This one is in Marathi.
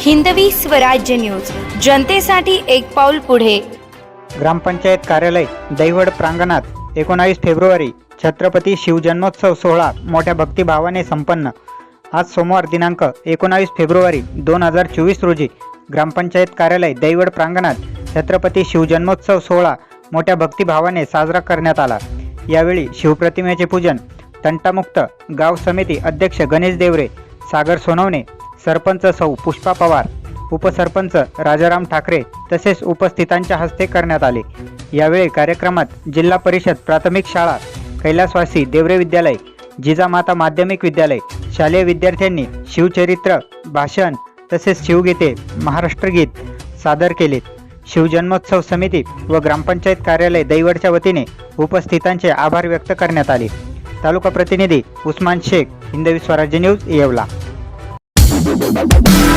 हिंदवी स्वराज्य न्यूज. जनतेसाठी एक पाऊल पुढे. ग्रामपंचायत कार्यालय दैवड प्रांगणात एकोणावीस फेब्रुवारी छत्रपती शिवजन्मोत्सव सोहळा मोठ्या भक्तिभावाने संपन्न. आज सोमवार दिनांक एकोणावीस फेब्रुवारी दोन हजार चोवीस रोजी ग्रामपंचायत कार्यालय दैवड प्रांगणात छत्रपती शिवजन्मोत्सव सोहळा मोठ्या भक्तिभावाने साजरा करण्यात आला. यावेळी शिवप्रतिमेचे पूजन तंटामुक्त गाव समिती अध्यक्ष गणेश देवरे सागर सोनवणे सरपंच सौ पुष्पा पवार उपसरपंच राजाराम ठाकरे तसेच उपस्थितांच्या हस्ते करण्यात आले. यावेळी कार्यक्रमात जिल्हा परिषद प्राथमिक शाळा कैलासवासी देवरे विद्यालय जिजामाता माध्यमिक विद्यालय शालेय विद्यार्थ्यांनी शिवचरित्र भाषण तसेच शिवगीते महाराष्ट्रगीत सादर केलेत. शिवजन्मोत्सव समिती व ग्रामपंचायत कार्यालय दैवडच्या वतीने उपस्थितांचे आभार व्यक्त करण्यात आले. तालुका प्रतिनिधी Usman Shaikh Hindavi Swarajya news Yeola. Thank you.